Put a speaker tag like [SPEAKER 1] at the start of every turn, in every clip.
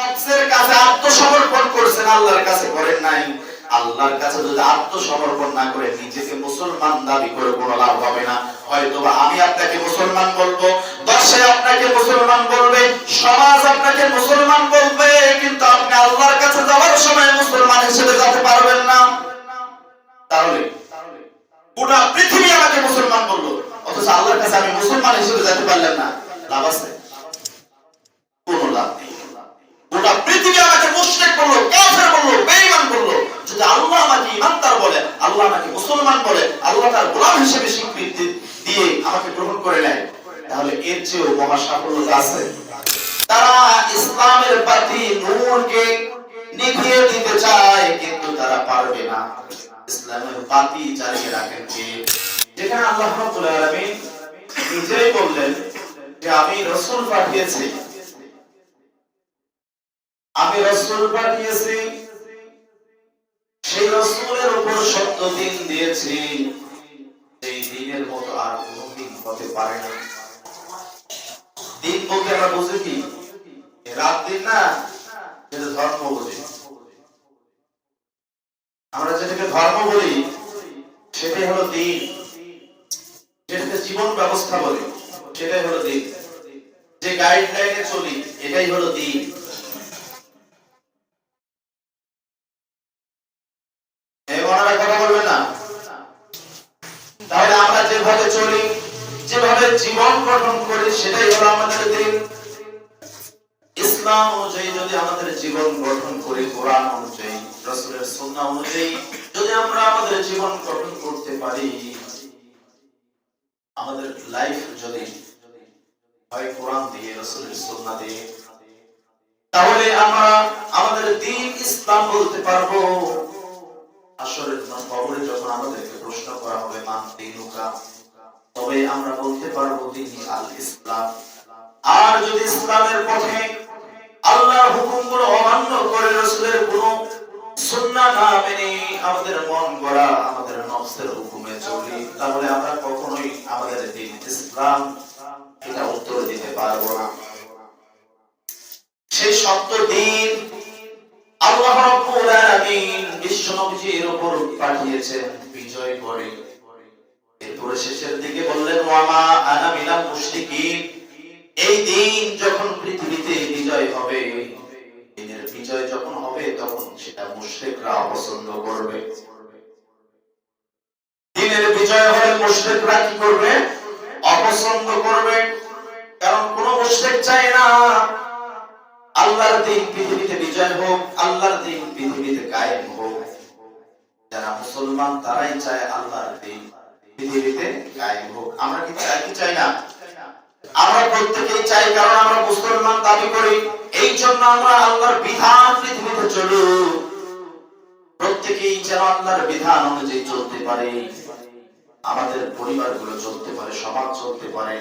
[SPEAKER 1] নফসের কাছে আত্মসমর্পণ করছেন, আল্লাহর কাছে করেন নাই। আল্লাহর কাছে যদি আত্মসমর্পণ না করে নিজেকে মুসলমান দাবি করে, কোনো লাভ হবে না। হয়তোবা আমি আপনাকে মুসলমান বলব, দশে আপনাকে মুসলমান বলবে, সমাজ আপনাকে মুসলমান বলবে, কিন্তু আপনি আল্লাহর কাছে যাওয়ার সময় মুসলমান হিসেবে যেতে পারবেন না। তাহলে গোটা পৃথিবী আমাকে মুসলমান বলল, অথচ আল্লাহর কাছে আমি মুসলমান হিসেবে যেতে পারলাম না। লাভ আছে? গোটা পৃথিবী আমাকে মুশরিক বলল, কাফের বলল, বেঈমান বলল। যদি আল্লাহ আমাকে ইমানদার বলে, আল্লাহ আমাকে মুসলমান বলে, আল্লাহ তার গোলাম হিসেবে স্বীকৃতি দিয়ে আমাকে গ্রহণ করে নেয়, তাহলে এর চেয়েও মহা সাফল্যতা আছে। তারা ইসলামের বাতি নূরকে নিভিয়ে দিতে চায়, কিন্তু তারা পারবে না। ইসলামের বাতি জ্বালিয়ে রাখেন কে? যেখানে আল্লাহ রাব্বুল আলামিন নিজেই বললেন যে, আমি রাসূল পাঠিয়েছি। আমি রাসূল পাঠিয়েছি। সেই রাসূলের উপর সত্য দিন দিয়েছি। সেই দিনের মতো আর কোনো দিন হতে পারে না। দিন বলতে আমরা বুঝি কি? রাত দিন না এটা ধর্ম বুঝি। আমরা যেটাকে ধর্ম বলি, সেটাই হলো দিন। যেটাকে জীবন ব্যবস্থা বলি, সেটাই হলো দিন। যে গাইডলাইনে চলি, এটাই হলো দিন এই মনারা কথা বলবেন না তাহলে আমরা যেভাবে চলি যেভাবে জীবন গঠন করি সেটাই হলো আমাদের দিন। ইসলাম অনুযায়ী যদি আমাদের জীবন গঠন করি, কোরআন অনুযায়ী, রাসূলের সুন্নাহ অনুযায়ী, যদি আমরা আমাদের জীবন গঠন করতে পারি, আমাদের লাইফ যদি হয় কোরআন দিয়ে, রাসূলের সুন্নাহ দিয়ে, তাহলে আমরা আমাদের দিন ইসলাম বলতে পারব। আসরের কবরে যখন আমাদেরকে প্রশ্ন করা হবে, মান দিনুকা? তবে আমরা বলতে পারব তিনি আল ইসলাম আর যদি ইসলামের পথে আল্লাহর হুকুমগুলো অমান্য করে রাসূলের কোন সুন্নাহ না মেনে আমাদের মন গড়া আমাদের নফসের হুকুমে চলি, তাহলে আমরা কখনোই আমাদের দিন ইসলাম এটা উত্তর দিতে পারব না। সেই সত্য দিন আল্লাহ রাব্বুল আলামিন বিশ্ব উপর পাঠিয়েছেন, বিজয় করে। এরপরে শেষের দিকে বললেন, ওয়ামা আনা মিনাল মুশরিকিন। এই দিন যখন পৃথিবীতে বিজয় হবে, দিনের বিজয় যখন হবে, তখন সেটা মুশরিকরা অপছন্দ করবে। দিনের বিজয় হলে মুশরিকরা কি করবে? অপছন্দ করবে। কারণ কোন মুশরিক চায় না, আল্লাহর দিন পৃথিবীতে বিজয় হোক, আল্লাহর দিন পৃথিবীতে কায়েম হোক। যারা মুসলমান, তারাই চায় আল্লাহর দিন পৃথিবীতে কায়েম হোক, আমরা কি চাই কি চাই না? আমরা প্রত্যেকেই চাই, কারণ আমরা মুসলমান দাবি করি, এই জন্য আমরা আল্লাহর বিধান পৃথিবীতে চলুক। প্রত্যেকেই যেন আল্লাহর বিধান অনুযায়ী চলতে পারে। আমাদের পরিবারগুলো চলতে পারে, সমাজ চলতে পারে।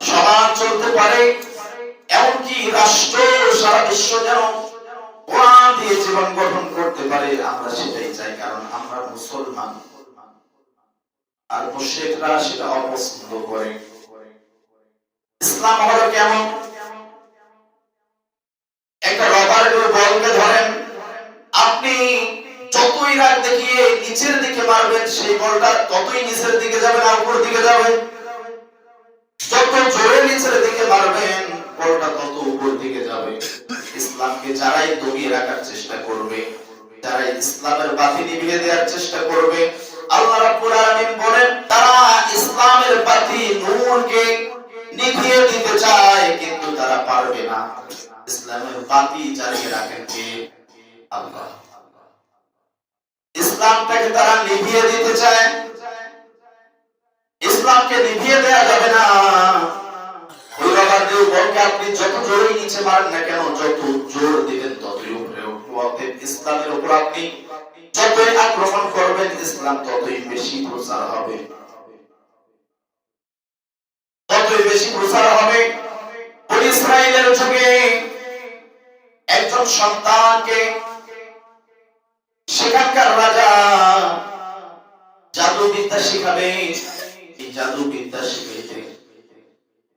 [SPEAKER 1] সমাজ চলতে পারে, এমনকি রাষ্ট্র সারা বিশ্ব যেন কোরআন দিয়ে জীবন গঠন করতে পারে, আমরা সেটাই চাই, কারণ আমরা মুসলমান। আর মুশরিকরা সেটা অপছন্দ করে। ইসলাম হলো কেমন? একটা রবারের বলকে ধরেন, আপনি যতই রাগ দেখিয়ে নিচের দিকে মারবেন, সেই বলটা ততই নিচের দিকে যাবে না উপরের দিকে যাবে। যত জোরে নিচের দিকে মারবেন, বলটা তত উপর দিকে যাবে। ইসলামকে যারাই দমিয়ে রাখার চেষ্টা করবে যারা ইসলামের বাতি নিভিয়ে দেওয়ার চেষ্টা করবে আল্লাহ রাব্বুল আলামিন বলেন, তারা ইসলামের বাতি নূরকে নিভিয়ে দিতে চায়, কিন্তু তারা পারবে না। ইসলামের বাতি জ্বালিয়ে রাখেন কে? আল্লাহ। ইসলামটাকে তারা নিভিয়ে দিতে চায়। ইসলামকে নিভিয়ে দেয়া যাবে না। আপনি যত জোরেই নিচে মারেন না কেন, যত জোর দিবেন ততই উপরে উঠবো। ইসলামের উপর আপনি যতই আক্রমণ করবেন ইসলাম, ততই বেশি প্রচার হবে। ততই বেশি প্রচার হবে। ইসরায়েলের যুগে একজন সন্তানকে সেখানকার রাজা জাদু বিদ্যা শিখাবে। এই জাদু বিদ্যা শিখাইতে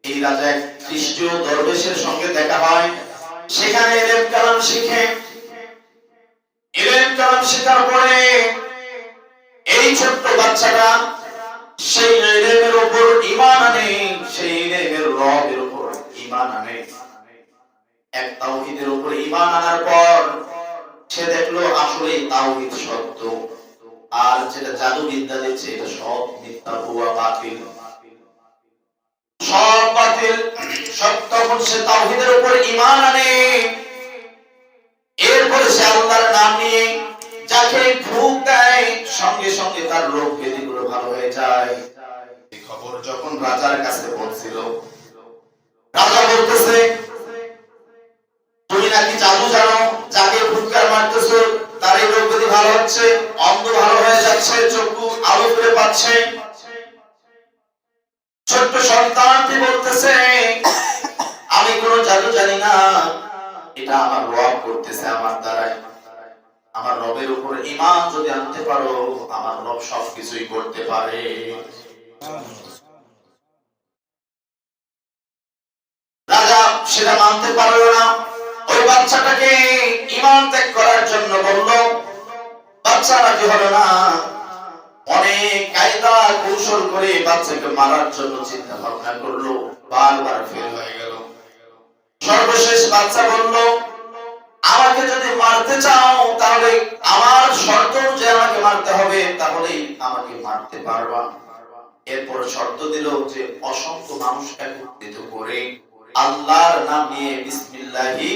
[SPEAKER 1] এই রাজা খ্রিস্টীয় দরবেশের সঙ্গে দেখা হয়। সেখানে এলেম কালাম শিখে এলেম কালাম শেখার পরে এই ছোট্ট বাচ্চাটা সেই এলেমের উপর ঈমান আনে, সেই এলেমের রবের উপর ঈমান আনে। এক তাওহীদের উপর ঈমান আনার পর সে দেখল আসলে তাওহীদ সত্য। আর যেটা জাদু বিদ্যা দিচ্ছে, এটা সব মিথ্যা, ভুয়া, বাতিল। সব বাতিল সব তখন সে তাওহীদের উপর ঈমান আনে। এরপরে সে আল্লাহর নাম নিয়ে যাকে ফুক দেয়, সঙ্গে সঙ্গে তার রোগ ব্যাধিগুলো ভালো হয়ে যায়। খবর যখন রাজার কাছে পৌঁছিল, রাজা বলতেছে, তুমি নাকি জাদু জানো? যাকে ফুৎকার মারতেছো, তার এই রোগ ব্যাধি ভালো হচ্ছে, অন্ধ ভালো হয়ে যাচ্ছে, চক্ষু আলো ফিরে পাচ্ছে। ছোট্ট সন্তানটি বলতেছে, আমি কোনো জাদু জানি না। এটা আমার রব করতেছে আমার দ্বারাই। আমার রবের উপর ইমান যদি আনতে পারো, আমার রব সবকিছুই করতে পারে। রাজা সেটা মানতে না। ওই বাচ্চাটাকে ইমান ত্যাগ করার জন্য বলল বাচ্চা রাজি হলো না? অনেক কায়দা কৌশল করে বাচ্চাকে মারার জন্য চিন্তা ভাবনা করল। বারবার ফেল হয়ে গেল। সর্বশেষ বাচ্চা বলল, আমাকে যদি মারতে চাও, তাহলে আমার শর্ত যে আমাকে মারতে হবে, তাহলে আমাকে মারতে পারবা এরপর শর্ত দিল যে অসংখ্য মানুষ একত্রিত করে আল্লাহর নাম নিয়ে বিসমিল্লাহি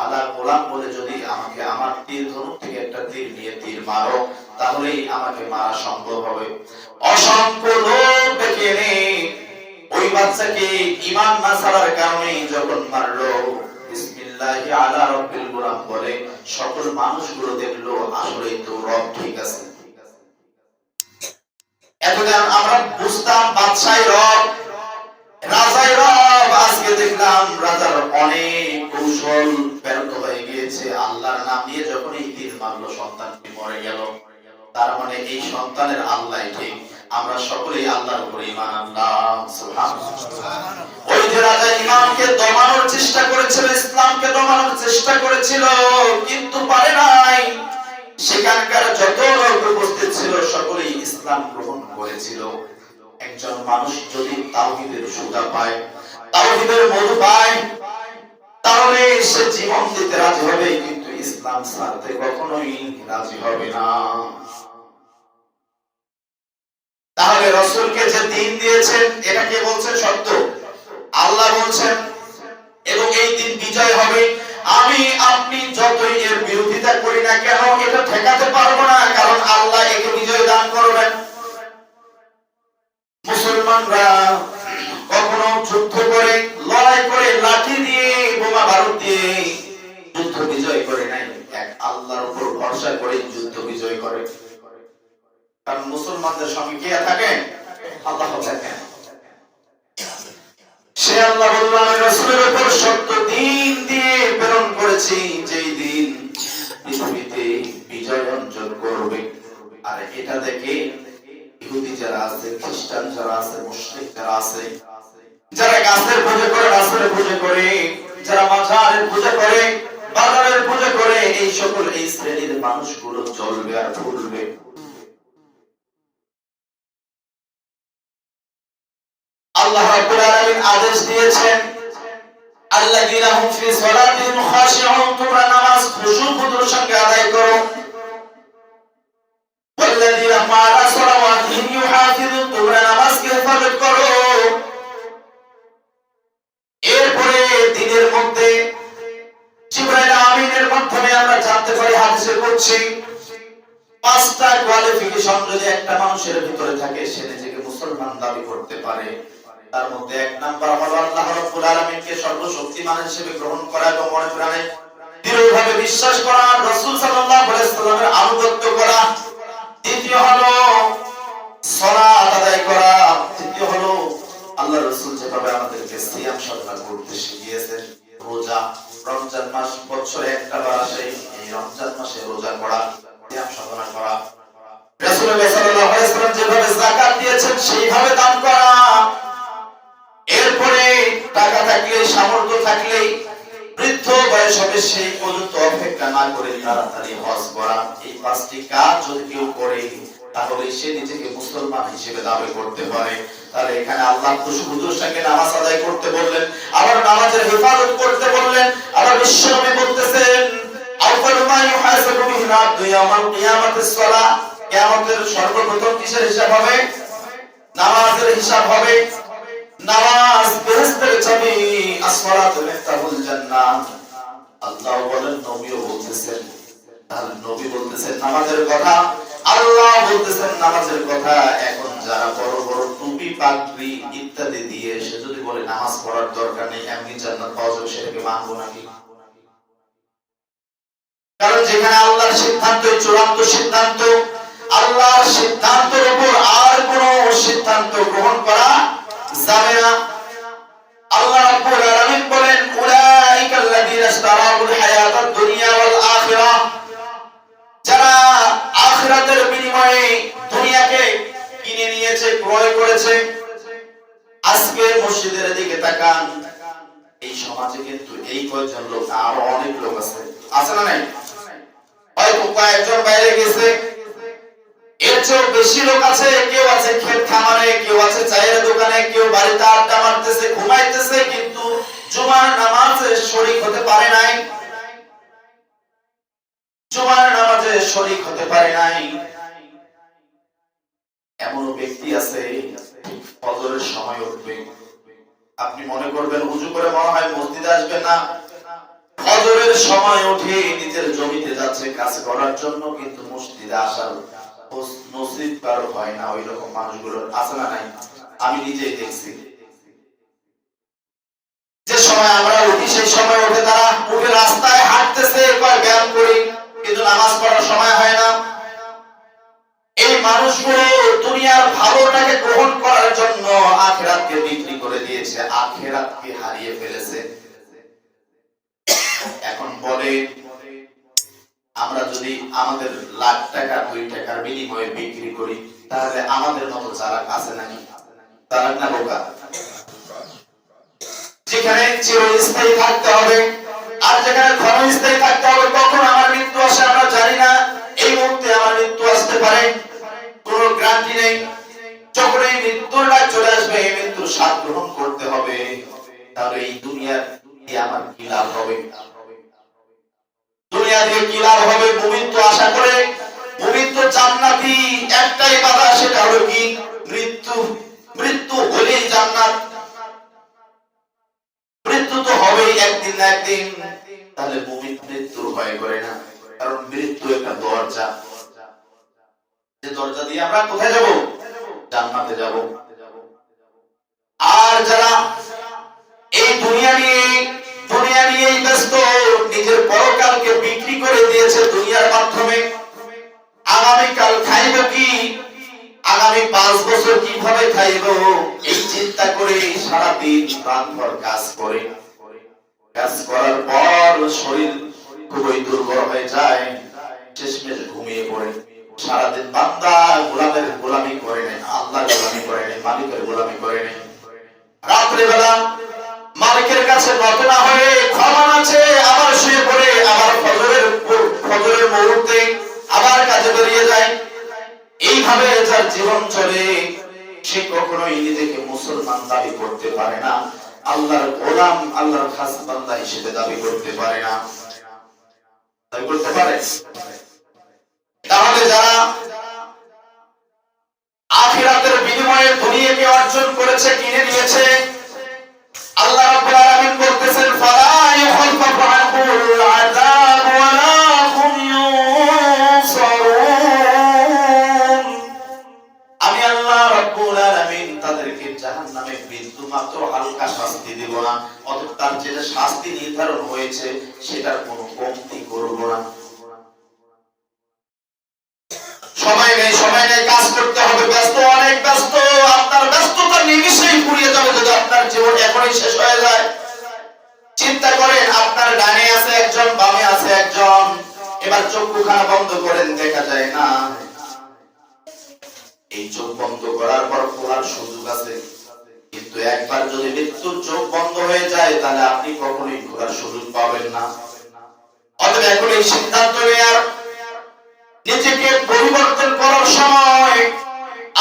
[SPEAKER 1] আলা গোলাম বলে যদি আমাকে আমার তীর ধনুক থেকে একটা তীর নিয়ে তীর মারো, তাহলেই আমাকে মারা সম্ভব হবে। অসংখ্য লোক ডেকে এনে ওই বাচ্চাকে ইমান না ছাড়ার কারণে যখন মারলো, বিসমিল্লাহি আলা রাব্বিল গোলাম বলে, সকল মানুষগুলো দেখল আসলে তো রব ঠিক আছে। এতদিন আমরা বুঝতাম রব, রাজাই রব, আজকে দেখলাম রাজার অনেক কৌশল ব্যর্থ হয়ে গিয়েছে। আল্লাহর নাম নিয়ে যখন এই তীর মারলো, সন্তানটি মরে গেল। তার মানে এই সন্তানের আল্লাহ ঠিক আমরা সকলেই আল্লাহর উপরে ঈমান আনলাম ওই যে রাজা ইমামকে দমানোর চেষ্টা করেছিল, ইসলামকে দমানোর চেষ্টা করেছিল, কিন্তু পারে নাই। সেখানকার যত লোক উপস্থিত ছিল, সকলেই ইসলাম গ্রহণ করেছিল। একজন মানুষ যদি তাওহীদের সুদা পায়, তাওহীদের মধু পায়, তাহলে সে জীবন দিতে রাজি হবে, কিন্তু ইসলাম ছাড়তে কখনোই রাজি হবে না। তাহলে রসুলকে যে দিন দিয়েছেন, এটা কে বলছেন? সত্য। আল্লাহ বলছেন, এবং এই দিন বিজয় হবে। আমি, আপনি যতই এর বিরোধিতা করি না কেন, এটা ঠেকাতে পারব না, কারণ আল্লাহ একে বিজয় দান করবেন। মুসলমানরা কখনো যুদ্ধ করে, লড়াই করে, লাঠি দিয়ে, বোমা বারুদ দিয়ে যুদ্ধ বিজয় করে নাই। এক আল্লাহর উপর ভরসা করে যুদ্ধ বিজয় করে। কারণ মুসলমানদের সঙ্গে কে থাকেন আল্লাহ থাকেন সে আল্লাহ বলল আমি রাসূলের উপর সত্য দিন দিয়ে প্রেরণ করেছি, যেই দিন পৃথিবীতে বিজয় অর্জন করবে। আর এটা দেখে ইহুদি যারা আছে, খ্রিস্টান যারা আছে, মুশরিক যারা আছে, যারা গাছের পূজা করে রাসূলের পূজা করে, যারা মাজারের পূজা করে, বাজারের পূজা করে, এই সকল এই শ্রেণির মানুষগুলো চলবে আর ফুলবে আল্লাহ রাব্বুল আলামিন আদেশ দিয়েছেন, আল্লাযীনা হুম ফি সালাতিহিম খাশিউন তোমরা নামাজ খুশু খুদুর সঙ্গে আদায় করো। ওয়াল্লাযীনা হুম আলা সালাওয়াতিহিম ইউহাফিজুন তোমরা নামাজকে হেফাজত করো। এরপরে দিনের মধ্যে জিবরাইল আমিনের মাধ্যমে আমরা জানতে পারি, হাদিসে করছি পাঁচটা কোয়ালিফিকেশন যদি একটা মানুষের ভিতরে থাকে, সে নিজেকে মুসলমান দাবি করতে পারে। তার মধ্যে এক নাম্বার হলো আল্লাহ রাব্বুল আলামিনকে সর্বশক্তিমান হিসেবে গ্রহণ করা এবং মনে প্রাণে দৃঢ়ভাবে বিশ্বাস করা, রাসূল সাল্লাল্লাহু আলাইহি সাল্লামের আনুগত্য করা। দ্বিতীয় হলো সালাত আদায় করা। তৃতীয় হলো আল্লাহ রাসূল যেভাবে আমাদেরকে সিয়াম সাধনা করতে শিখিয়েছেন, রোজা, রমজান মাস বছরে একটা বার আসে, এই রমজান মাসে রোজা করা, সিয়াম সাধনা করা। রাসূলুল্লাহ সাল্লাল্লাহু আলাইহি সাল্লাম যেভাবে যাকাত দিয়েছেন, সেইভাবে দান করা। এরপরে টাকা থাকলে, সামর্থ্য থাকলে বৃদ্ধ বয়স হবে সেই পর্যন্ত অপেক্ষা না করে তাড়াতাড়ি হজ করা। এই পাঁচটি কাজ যদি কেউ করে, তাহলে সে নিজেকে মুসলমান হিসেবে দাবি করতে পারে। তাহলে এখানে আল্লাহ সঙ্গে নামাজ আদায় করতে বললেন, আবার নামাজের হেফাজত করতে বললেন, আবার বিশ্বনবী বলতেছেন আউয়ালু সর্বপ্রথম কিসের হিসাব হবে? নামাজের হিসাব হবে। নামাজ আল্লাহ বলেন, নবীও বলতেছেন নবী বলতেছেন নামাজের কথা। আল্লাহ বলতেছেন নামাজের কথা। এখন যারা বড় বড় টুপি, পাগড়ি ইত্যাদি দিয়ে সে যদি বলে নামাজ পড়ার দরকার নেই জান্নাত পাওয়া যাবে, সেটাকে মানবো নাকি? কারণ যেখানে আল্লাহর সিদ্ধান্ত চূড়ান্ত সিদ্ধান্ত, আল্লাহর সিদ্ধান্তের উপর আর কোন সিদ্ধান্ত গ্রহণ করা যাবে না আল্লাহ রাব্বুল আলামিন বলেন, উলাইকা আল্লাযীনা ইশতারাউল হায়াতাদ দুনিয়া ওয়াল আখিরাহ যারা আখিরাতের বিনিময়ে দুনিয়াকে কিনে নিয়েছে, ক্রয় করেছে, আজকে মসজিদের দিকে তাকান। এই সমাজে কিন্তু এই কয়েকজন লোক, আরও অনেক লোক আছে। আছে না নাই? হয়তো কয়েকজন বাইরে গেছে। এর চেয়েও বেশি লোক আছে, কেউ আছে ক্ষেত খামারে, কেউ আছে চায়ের দোকানে, কেউ বাড়িতে আড্ডা মারতেছে, ঘুমাইতেছে, কিন্তু জুমার শরীক হতে পারে নাই। জুমার নামাজে শরীক হতে পারে নাই। এমনও ব্যক্তি আছে, ফজরের সময় উঠবে। আপনি মনে করবেন, উজু করে মনে হয় মসজিদে আসবে না। ফজরের সময় উঠে নিজের জমিতে যাচ্ছে, কাজ করার জন্য, কিন্তু মসজিদে আসার নসিব কারও হয় না ওই রকম মানুষগুলোর আছে নাই? আমি নিজেই দেখছি। যে সময় আমরা উঠি, সেই সময় উঠে তারা উঠে রাস্তায় হাঁটতেছে, কয় ব্যায়াম করি, কিন্তু নামাজ পড়ার সময় হয় না। এই মানুষগুলো দুনিয়ার ভালোটাকে গ্রহণ করার জন্য আখেরাতকে বিক্রি করে দিয়েছে, আখেরাতকে হারিয়ে ফেলেছে। এখন বলে আমরা যদি আমাদের লাখ টাকা দুই টাকার বিনিময়ে বিক্রি করি, তাহলে আমাদের মতো যারা আছে নাকি না বোকা? যেখানে চিরস্থায়ী থাকতে হবে, আর যেখানে ক্ষণস্থায়ী থাকতে হবে, কখন আমার মৃত্যু আসে আমরা জানি না। এই মুহূর্তে আমার মৃত্যু আসতে পারে, কোনো গ্যারান্টি নেই। যখন এই চলে আসবে, এই মৃত্যুর স্বাদ গ্রহণ করতে হবে। তাহলে এই দুনিয়ার আমার কি লাভ হবে? দুনিয়া থেকে কি লাভ হবে তো আশা করে তো জান্নাতি, একটাই বাধা সেটা হলো কি? মৃত্যু মৃত্যু হলেই জান্নাত। মৃত্যু তো হবেই একদিন না একদিন। তাহলে মুমিন মৃত্যুর ভয় করে না, কারণ মৃত্যু একটা দরজা। যে দরজা দিয়ে আমরা কোথায় যাব? জান্নাতে যাব। আর যারা এই দুনিয়া নিয়ে, দুনিয়া নিয়েই ব্যস্ত, নিজের পরকালকে বিক্রি করে দিয়েছে দুনিয়ার মাধ্যমে। আগামীকাল খাইব কি? আগামী পাঁচ বছর কীভাবে খাইব? এই চিন্তা করে সারাদিন প্রাণভর কাজ করে। কাজ করার পর শরীর খুবই দুর্বল হয়ে যায়, শেষমেশ ঘুমিয়ে পড়ে। সারাদিন বান্দা গোলামের গোলামি করে নেই আল্লাহর গোলামি করে নেই মালিকের গোলামি করে নেই রাত্রিবেলা মালিকের কাছে নত হয়ে ক্ষমা আছে আবার শুয়ে পড়ে, আবার ফজরের ফজরের মুহূর্তে আবার কাজে বেরিয়ে যায়। এইভাবে যার জীবন চলে, সে কখনোই নিজেকে মুসলমান দাবি করতে পারে না। আল্লাহর গোলাম, আল্লাহর খাস বান্দা হিসেবে দাবি করতে পারে না। দাবি করতে পারে। তাহলে যারা আখিরাতের বিনিময়ে দুনিয়াকে অর্জন করেছে, কিনে নিয়েছে, আল্লাহ রাব্বুল আলামিন বলতেছেন, ফালা আনহুল আযাব না অতএব তার যেটা শাস্তি নির্ধারণ হয়েছে, সেটার কোনো কমতি করব না। সময় নেই সময় নেই, কাজ করতে হবে, ব্যস্ত, অনেক ব্যস্ত। আপনার ব্যস্ততা নিমিশেই ফুরিয়ে যাবে যদি আপনার জীবন এখনই শেষ হয়ে যায়। চিন্তা করেন, আপনার ডানে আছে একজন, বামে আছে একজন। এবার চক্ষুখানা বন্ধ করেন, দেখা যায় না। এই চোখ বন্ধ করার পর খোলার সুযোগ আছে। কিন্তু একবার যদি মৃত্যুর চোখ বন্ধ হয়ে যায়, তাহলে আপনি কখনোই ঘোরার সুযোগ পাবেন না। অতএব এখন এই সিদ্ধান্ত নেওয়ার, নিজেকে পরিবর্তন করার সময়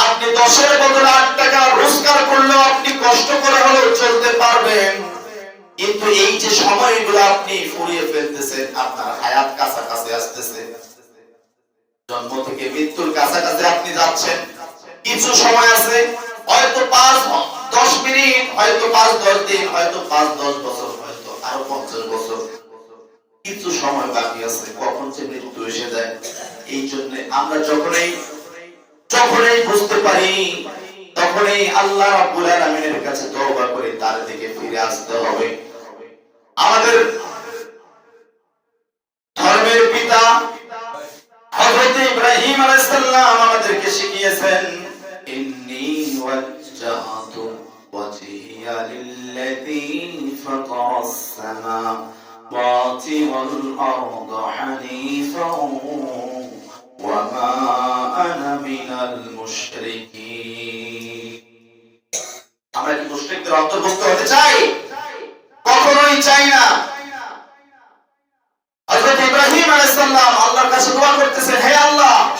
[SPEAKER 1] আপনি দশের বদলে আট টাকা রোজগার করলেও আপনি কষ্ট করে হলেও চলতে পারবেন। কিন্তু এই যে সময়গুলো আপনি ফুরিয়ে ফেলতেছেন, আপনার হায়াত কাছাকাছি আসতেছে। জন্ম থেকে মৃত্যুর কাছাকাছি আপনি যাচ্ছেন। কিছু সময় আছে, হয়তো পাঁচ দশ মিনিট, হয়তো পাঁচ, দশ দিন, হয়তো পাঁচ, দশ বছর, হয়তো আরও পঞ্চাশ বছর। কিছু সময় বাকি আছে, কখন যে মৃত্যু এসে যায়। এই জন্য আমরা যখনই যখনই বুঝতে পারি, তখনই আল্লাহ রাব্বুল আলামিনের কাছে তওবা করে তার দিকে ফিরে আসতে হবে। আমাদের ধর্মের পিতা হযরত ইব্রাহিম আলাইহিস সালাম আমাদেরকে শিখিয়েছেন মা আনা মিনাল মুশরিকিন আমরা কি মুশরিকদের অন্তর্ভুক্ত হতে চাই? কখনোই আল্লাহর কাছে দোয়া করতেছেন, হে আল্লাহ,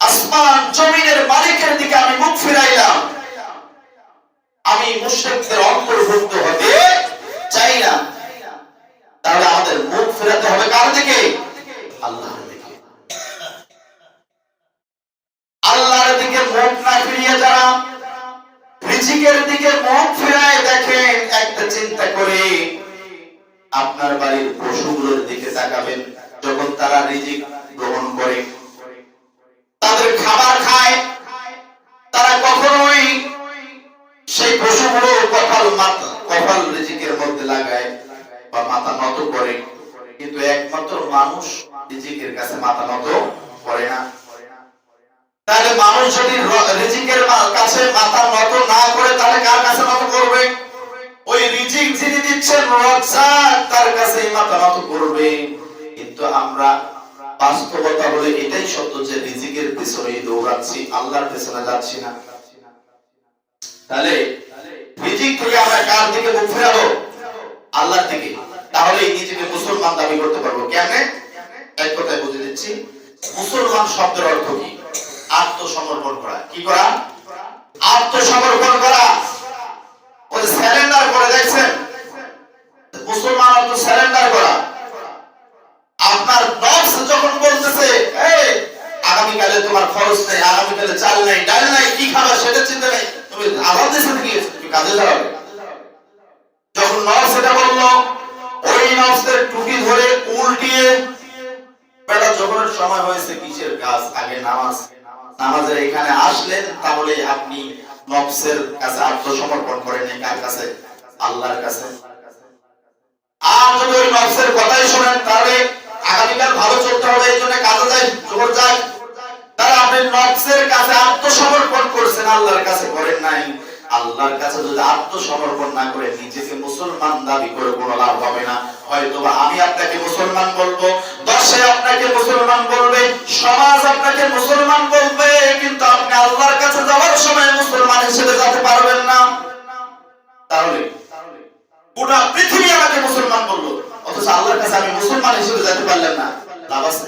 [SPEAKER 1] আসমান জমিনের মালিকের দিকে আমি মুখ ফিরাইলাম আমি মুশরিকদের অন্তর্ভুক্ত হতে চাই না তাহলে আমাদের মুখ ফেরাতে হবে কার দিকে আল্লাহর দিকে আল্লাহর দিকে মুখ না ফিরিয়ে যারা রিজিকের দিকে মুখ ফিরায় দেখেন একটা চিন্তা করে আপনার বাড়ির পশুগুলোর দিকে তাকাবেন যখন তারা রিজিক গ্রহণ করে তাদের খাবার খায় তারা কখনোই সেই পশুগুলো কপাল মাথা কপাল রিজিকের মধ্যে লাগায় বা মাথা নত করে। কিন্তু একমাত্র মানুষ রিজিকের কাছে মাথা নত করে না। তাহলে মানুষ যদি রিজিকের কাছে মাথা নত না করে, তাহলে কার কাছে নত করবে? ওই রিজিক যিনি দিচ্ছেন তার কাছে মাথা নত করবে। কিন্তু আমরা বাস্তবতা এটাই সত্য যে রিজিকের পিছনে দৌড়াচ্ছি, আল্লাহর পেছনে যাচ্ছি না। তাহলে রিজিক থেকে আমরা কার দিকে মুখ আল্লাহর দিকে তাহলে নিজেকে মুসলমান দাবি করতে পারব। কেমনে? এক কথায় বুঝে দিচ্ছি, মুসলমান শব্দের অর্থ কি? আত্মসমর্পণ করা। কি করা? আত্মসমর্পণ করা। ওই স্যালেন্ডার করে, দেখছেন? মুসলমান অর্থ স্যালেন্ডার করা। আপনার নফস যখন বলতেছে, এই, আগামীকালে তোমার খরচ নেই, আগামীকালে চাল নেই, ডাল নাই, কি খাবার সেটা চিন্তা নেই। তুমি দেশে থেকে কাজে যাবে। যখন নফস এটা বলল, ওই নফসের টুপি ধরে উল্টিয়ে বেলা জোহরের সময় হয়েছে কিসের কাজ? আগে নামাজ। নামাজের এখানে আসলেন তাহলে আপনি নফসের কাছে আত্মসমর্পণ করেন কার কাছে? আল্লাহর কাছে। আর যদি ওই নফসের কথাই শোনেন, তাহলে আগামীকাল ভালো চলতে হবে, এই জন্য কাজে যাই, জোহর যাই। তাহলে আপনি নফসের কাছে আত্মসমর্পণ করছেন, আল্লাহর কাছে করেন নাই। আল্লাহর কাছে যদি আত্মসমর্পণ না করে নিজেকে মুসলমান দাবি করে কোনো লাভ হবে না। হয়তো বা আমি আপনাকে মুসলমান বলব, দশে আপনাকে মুসলমান বলবে, সমাজ আপনাকে মুসলমান বলবে, কিন্তু আপনি আল্লাহর কাছে যাওয়ার সময় মুসলমান হিসেবে যেতে পারবেন না। তাহলে গোটা পৃথিবী আমাকে মুসলমান বলল, অথচ আল্লাহর কাছে আমি মুসলমান হিসেবে যেতে পারলাম না। লাভ আছে?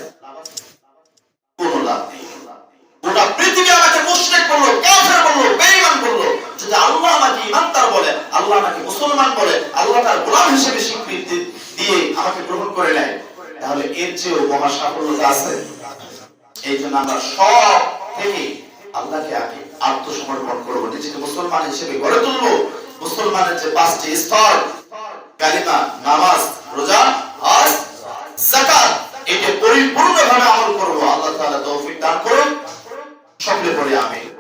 [SPEAKER 1] কোনো লাভ নেই। গোটা পৃথিবী আমাকে মুশরিক বলল, কাফের বলল বলল যদি আল্লাহ আমাকে ইমানদার বলে, আল্লাহ আমাকে মুসলমান বলে, আল্লাহ তার গোলাম হিসেবে স্বীকৃতি দিয়ে আমাকে গ্রহণ করে নেয়, তাহলে এর চেয়েও মহা সাফল্যতা আছে। এই জন্য আমরা সব থেকে আল্লাহকে আগে আত্মসমর্পণ করব, নিজেকে মুসলমান হিসেবে গড়ে তুলবো। মুসলমানের যে পাঁচটি স্তর, কালিমা, নামাজ, রোজা, হজ, যাকাত এটা পরিপূর্ণভাবে আমল করব। আল্লাহ তাআলা তৌফিক দান করুন। সকলে পড়ে আমিন।